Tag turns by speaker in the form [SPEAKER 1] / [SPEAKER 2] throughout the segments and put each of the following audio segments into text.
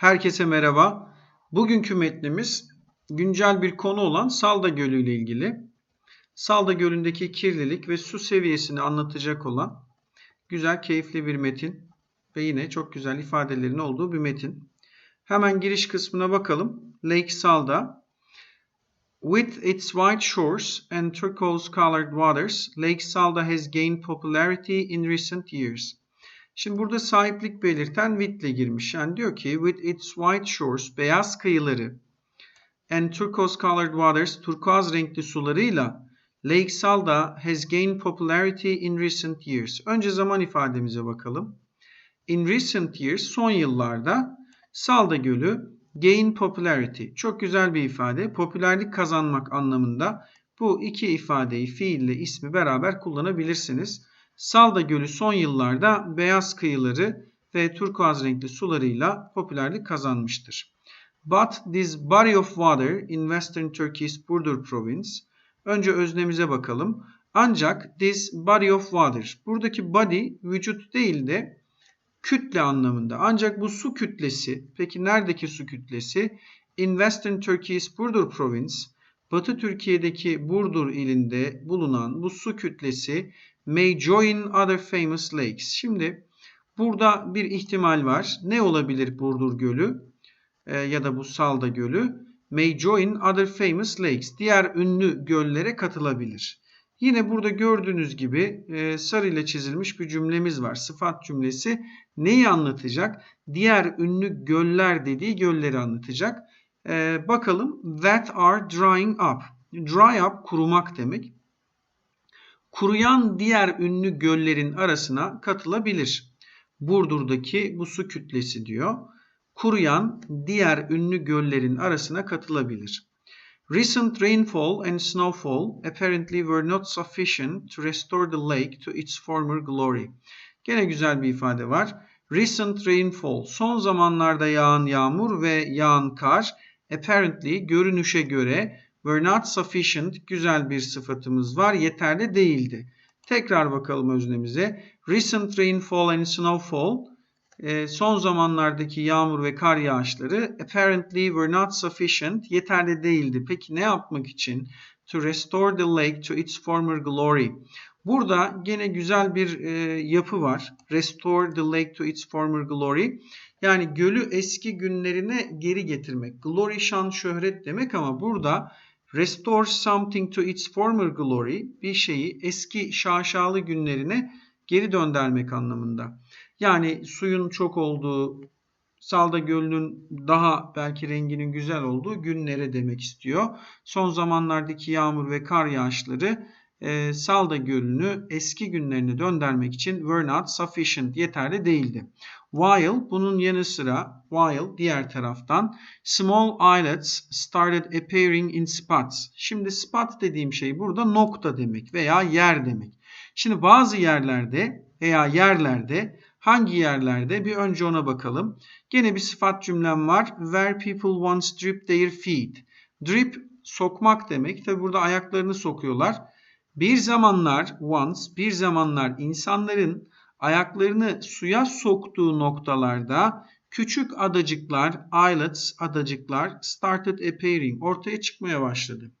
[SPEAKER 1] Herkese merhaba. Bugünkü metnimiz güncel bir konu olan Salda Gölü ile ilgili. Salda Gölü'ndeki kirlilik ve su seviyesini anlatacak olan güzel, keyifli bir metin ve yine çok güzel ifadelerin olduğu bir metin. Hemen giriş kısmına bakalım. Lake Salda With its white shores and turquoise-colored waters, Lake Salda has gained popularity in recent years. Şimdi burada sahiplik belirten with girmiş. Yani diyor ki with its white shores, beyaz kıyıları and turquoise-colored waters, turkuaz renkli sularıyla Lake Salda has gained popularity in recent years. Önce zaman ifademize bakalım. In recent years, son yıllarda Salda Gölü gain popularity. Çok güzel bir ifade. Popülerlik kazanmak anlamında bu iki ifadeyi fiille ismi beraber kullanabilirsiniz. Salda Gölü son yıllarda beyaz kıyıları ve turkuaz renkli sularıyla popülerlik kazanmıştır. But this body of water in western Turkey's Burdur province. Önce öznemize bakalım. Ancak this body of water. Buradaki body vücut değil de kütle anlamında. Ancak bu su kütlesi, peki neredeki su kütlesi? In Western Turkey's Burdur Province, Batı Türkiye'deki Burdur ilinde bulunan bu su kütlesi may join other famous lakes. Şimdi burada bir ihtimal var. Ne olabilir Burdur Gölü e, ya da bu Salda Gölü? May join other famous lakes. Diğer ünlü göllere katılabilir. Yine burada gördüğünüz gibi e, sarı ile çizilmiş bir cümlemiz var. Sıfat cümlesi neyi anlatacak? Diğer ünlü göller dediği gölleri anlatacak. E, bakalım that are drying up. Dry up kurumak demek. Kuruyan diğer ünlü göllerin arasına katılabilir. Burdur'daki bu su kütlesi diyor. Kuruyan diğer ünlü göllerin arasına katılabilir. Recent rainfall and snowfall apparently were not sufficient to restore the lake to its former glory. Gene güzel bir ifade var. Recent rainfall, son zamanlarda yağan yağmur ve yağan kar apparently görünüşe göre were not sufficient güzel bir sıfatımız var. Yeterli değildi. Tekrar bakalım öznemize. Recent rainfall and snowfall e, son zamanlardaki yağmur ve kar yağışları apparently were not sufficient yeterli değildi. Peki ne yapmak için? To restore the lake to its former glory. Burada gene güzel bir e, yapı var. Restore the lake to its former glory. Yani gölü eski günlerine geri getirmek. Glory şan şöhret demek ama burada Restore something to its former glory bir şeyi eski şaşalı günlerine geri döndürmek anlamında. Yani suyun çok olduğu, Salda Gölü'nün daha belki renginin güzel olduğu günlere demek istiyor. Son zamanlardaki yağmur ve kar yağışları e, Salda Gölü'nü eski günlerine döndürmek için were not sufficient yeterli değildi. While bunun yanı sıra while diğer taraftan small islets started appearing in spots. Şimdi spot dediğim şey burada nokta demek veya yer demek. Şimdi bazı yerlerde veya yerlerde hangi yerlerde bir önce ona bakalım. Gene bir sıfat cümlem var. Where people once drip their feet. Drip sokmak demek. Tabi burada ayaklarını sokuyorlar. Bir zamanlar once bir zamanlar insanların ayaklarını suya soktuğu noktalarda küçük adacıklar, islets adacıklar started appearing ortaya çıkmaya başladı.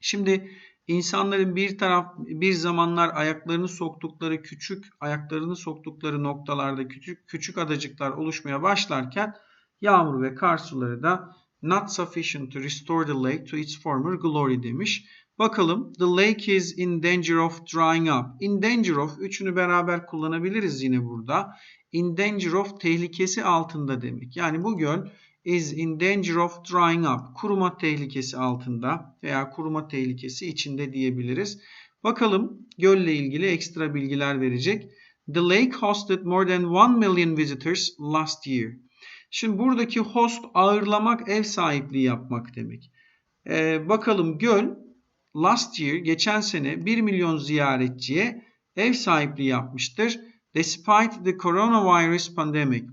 [SPEAKER 1] Şimdi insanların bir taraf bir zamanlar ayaklarını soktukları küçük ayaklarını soktukları noktalarda küçük küçük adacıklar oluşmaya başlarken yağmur ve kar suları da not sufficient to restore the lake to its former glory demiş. Bakalım. The lake is in danger of drying up. In danger of üçünü beraber kullanabiliriz yine burada. In danger of tehlikesi altında demek. Yani bu göl is in danger of drying up. Kuruma tehlikesi altında veya kuruma tehlikesi içinde diyebiliriz. Bakalım gölle ilgili ekstra bilgiler verecek. The lake hosted more than 1 million visitors last year. Şimdi buradaki host ağırlamak, ev sahipliği yapmak demek. Ee, bakalım göl last year geçen sene 1 milyon ziyaretçiye ev sahipliği yapmıştır. Despite the coronavirus pandemic.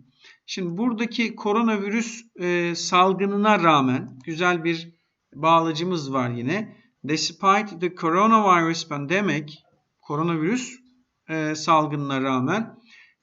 [SPEAKER 1] Şimdi buradaki koronavirüs e, salgınına rağmen güzel bir bağlacımız var yine. Despite the coronavirus pandemic, koronavirüs e, salgınına rağmen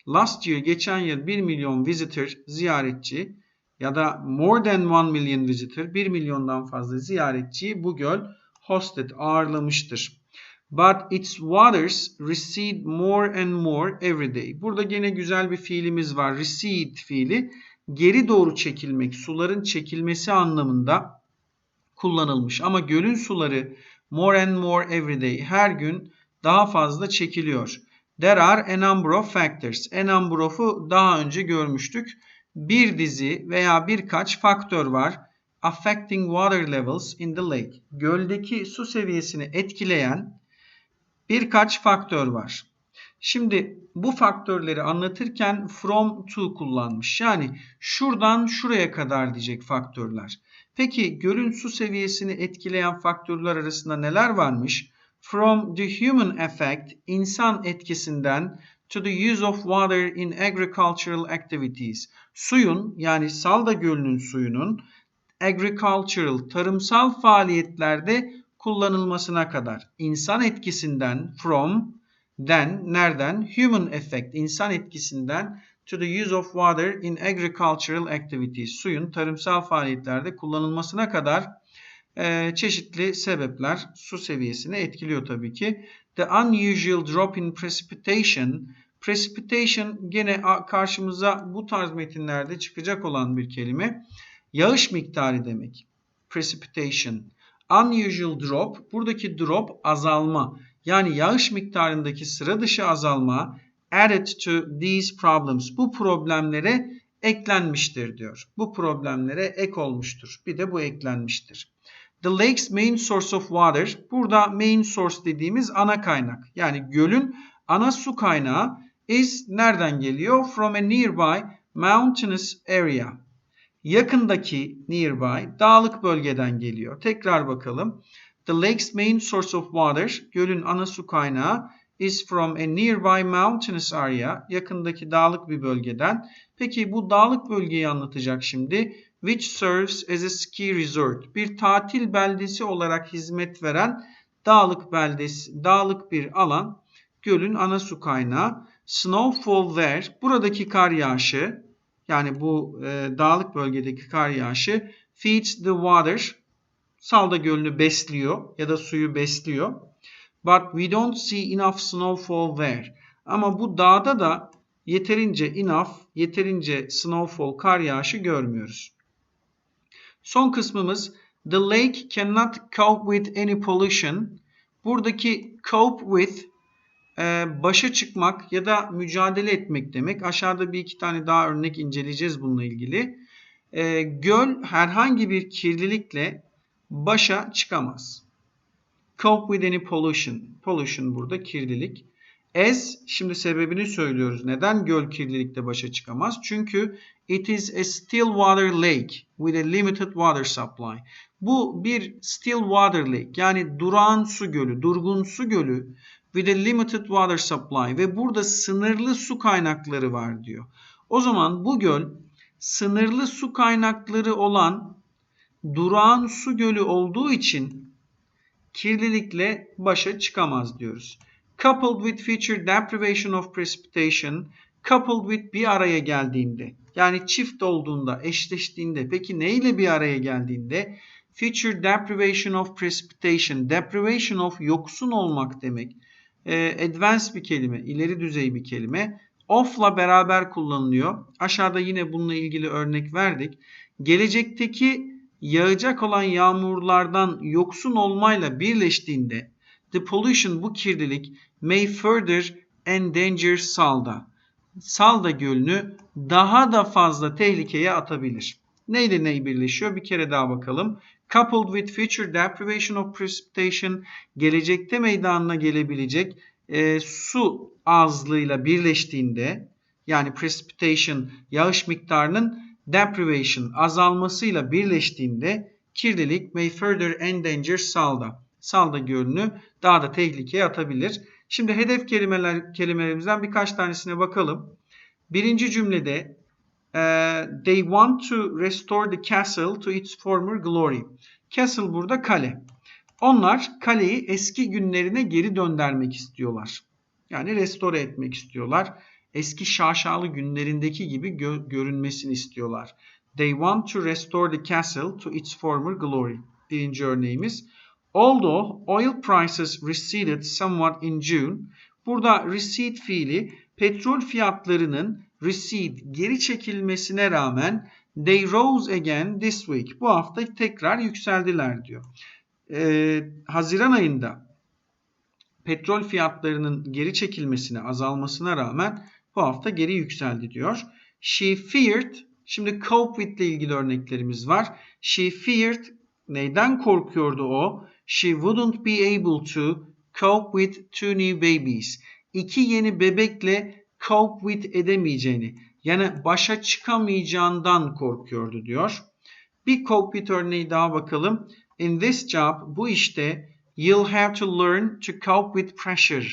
[SPEAKER 1] last year geçen yıl 1 milyon visitor ziyaretçi ya da more than 1 million visitor 1 milyondan fazla ziyaretçiyi bu göl hosted ağırlamıştır. But its waters recede more and more every day. Burada gene güzel bir fiilimiz var. Recede fiili geri doğru çekilmek, suların çekilmesi anlamında kullanılmış. Ama gölün suları more and more every day her gün daha fazla çekiliyor. There are a number of factors. A number of'u daha önce görmüştük. Bir dizi veya birkaç faktör var. Affecting water levels in the lake. Göldeki su seviyesini etkileyen birkaç faktör var. Şimdi bu faktörleri anlatırken from to kullanmış. Yani şuradan şuraya kadar diyecek faktörler. Peki gölün su seviyesini etkileyen faktörler arasında neler varmış? From the human effect, insan etkisinden to the use of water in agricultural activities. Suyun yani Salda Gölü'nün suyunun agricultural, tarımsal faaliyetlerde kullanılmasına kadar. İnsan etkisinden from, then, nereden? Human effect, insan etkisinden to the use of water in agricultural activities. Suyun tarımsal faaliyetlerde kullanılmasına kadar e, çeşitli sebepler su seviyesini etkiliyor tabii ki. The unusual drop in precipitation. Precipitation gene karşımıza bu tarz metinlerde çıkacak olan bir kelime. Yağış miktarı demek. Precipitation. Unusual drop. Buradaki drop azalma. Yani yağış miktarındaki sıra dışı azalma added to these problems. Bu problemlere eklenmiştir diyor. Bu problemlere ek olmuştur. Bir de bu eklenmiştir. The lake's main source of water. Burada main source dediğimiz ana kaynak. Yani gölün ana su kaynağı is nereden geliyor? From a nearby mountainous area. Yakındaki nearby dağlık bölgeden geliyor. Tekrar bakalım. The lake's main source of water, gölün ana su kaynağı is from a nearby mountainous area, yakındaki dağlık bir bölgeden. Peki bu dağlık bölgeyi anlatacak şimdi. Which serves as a ski resort, bir tatil beldesi olarak hizmet veren dağlık beldesi, dağlık bir alan, gölün ana su kaynağı. Snowfall where, buradaki kar yağışı, yani bu e, dağlık bölgedeki kar yağışı feeds the water, Salda Gölü'nü besliyor ya da suyu besliyor. But we don't see enough snowfall there. Ama bu dağda da yeterince enough, yeterince snowfall, kar yağışı görmüyoruz. Son kısmımız The lake cannot cope with any pollution. Buradaki cope with başa çıkmak ya da mücadele etmek demek. Aşağıda bir iki tane daha örnek inceleyeceğiz bununla ilgili. E, göl herhangi bir kirlilikle başa çıkamaz. Cope with any pollution. Pollution burada kirlilik. As şimdi sebebini söylüyoruz. Neden göl kirlilikle başa çıkamaz? Çünkü it is a still water lake with a limited water supply. Bu bir still water lake yani durağan su gölü, durgun su gölü with a limited water supply ve burada sınırlı su kaynakları var diyor. O zaman bu göl sınırlı su kaynakları olan durağan su gölü olduğu için kirlilikle başa çıkamaz diyoruz. Coupled with future deprivation of precipitation, coupled with bir araya geldiğinde, yani çift olduğunda, eşleştiğinde, peki ne ile bir araya geldiğinde? Future deprivation of precipitation, deprivation of yoksun olmak demek. Ee, advanced bir kelime, ileri düzey bir kelime. Of'la beraber kullanılıyor. Aşağıda yine bununla ilgili örnek verdik. Gelecekteki yağacak olan yağmurlardan yoksun olmayla birleştiğinde the pollution bu kirlilik may further endanger Salda. Salda Gölü'nü daha da fazla tehlikeye atabilir. Neyle ney birleşiyor? Bir kere daha bakalım. Coupled with future deprivation of precipitation gelecekte meydanına gelebilecek e, su azlığıyla birleştiğinde yani precipitation yağış miktarının deprivation azalmasıyla birleştiğinde kirlilik may further endanger Salda. Salda Gölü'nü daha da tehlikeye atabilir. Şimdi hedef kelimeler kelimelerimizden birkaç tanesine bakalım. Birinci cümlede uh, they want to restore the castle to its former glory. Castle burada kale. Onlar kaleyi eski günlerine geri döndürmek istiyorlar. Yani restore etmek istiyorlar. eski şaşalı günlerindeki gibi gö- görünmesini istiyorlar. They want to restore the castle to its former glory. Birinci örneğimiz. Although oil prices receded somewhat in June. Burada recede fiili petrol fiyatlarının recede geri çekilmesine rağmen they rose again this week. Bu hafta tekrar yükseldiler diyor. Ee, Haziran ayında petrol fiyatlarının geri çekilmesine, azalmasına rağmen bu hafta geri yükseldi diyor. She feared, şimdi cope with ile ilgili örneklerimiz var. She feared, neyden korkuyordu o? She wouldn't be able to cope with two new babies. İki yeni bebekle cope with edemeyeceğini, yani başa çıkamayacağından korkuyordu diyor. Bir cope with örneği daha bakalım. In this job, bu işte You'll have to learn to cope with pressure.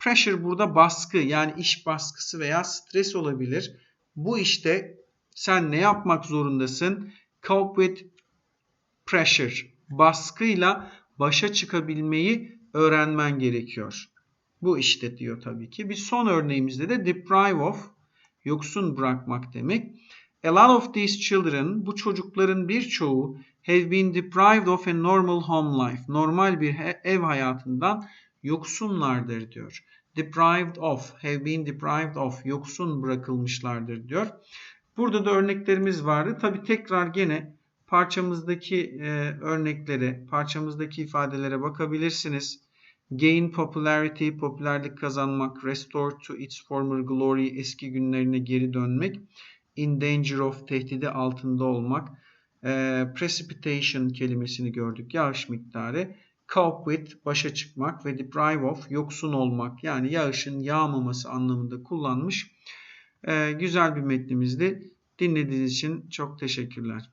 [SPEAKER 1] Pressure burada baskı yani iş baskısı veya stres olabilir. Bu işte sen ne yapmak zorundasın? Cope with pressure. Baskıyla başa çıkabilmeyi öğrenmen gerekiyor. Bu işte diyor tabii ki. Bir son örneğimizde de deprive of, yoksun bırakmak demek. A lot of these children, bu çocukların birçoğu have been deprived of a normal home life. Normal bir ev hayatından yoksunlardır diyor. Deprived of, have been deprived of, yoksun bırakılmışlardır diyor. Burada da örneklerimiz vardı. Tabi tekrar gene parçamızdaki e, örneklere, parçamızdaki ifadelere bakabilirsiniz. Gain popularity, popülerlik kazanmak. Restore to its former glory, eski günlerine geri dönmek. In danger of, tehdidi altında olmak e, precipitation kelimesini gördük. Yağış miktarı. Cope with başa çıkmak ve deprive of yoksun olmak yani yağışın yağmaması anlamında kullanmış. E, güzel bir metnimizdi. Dinlediğiniz için çok teşekkürler.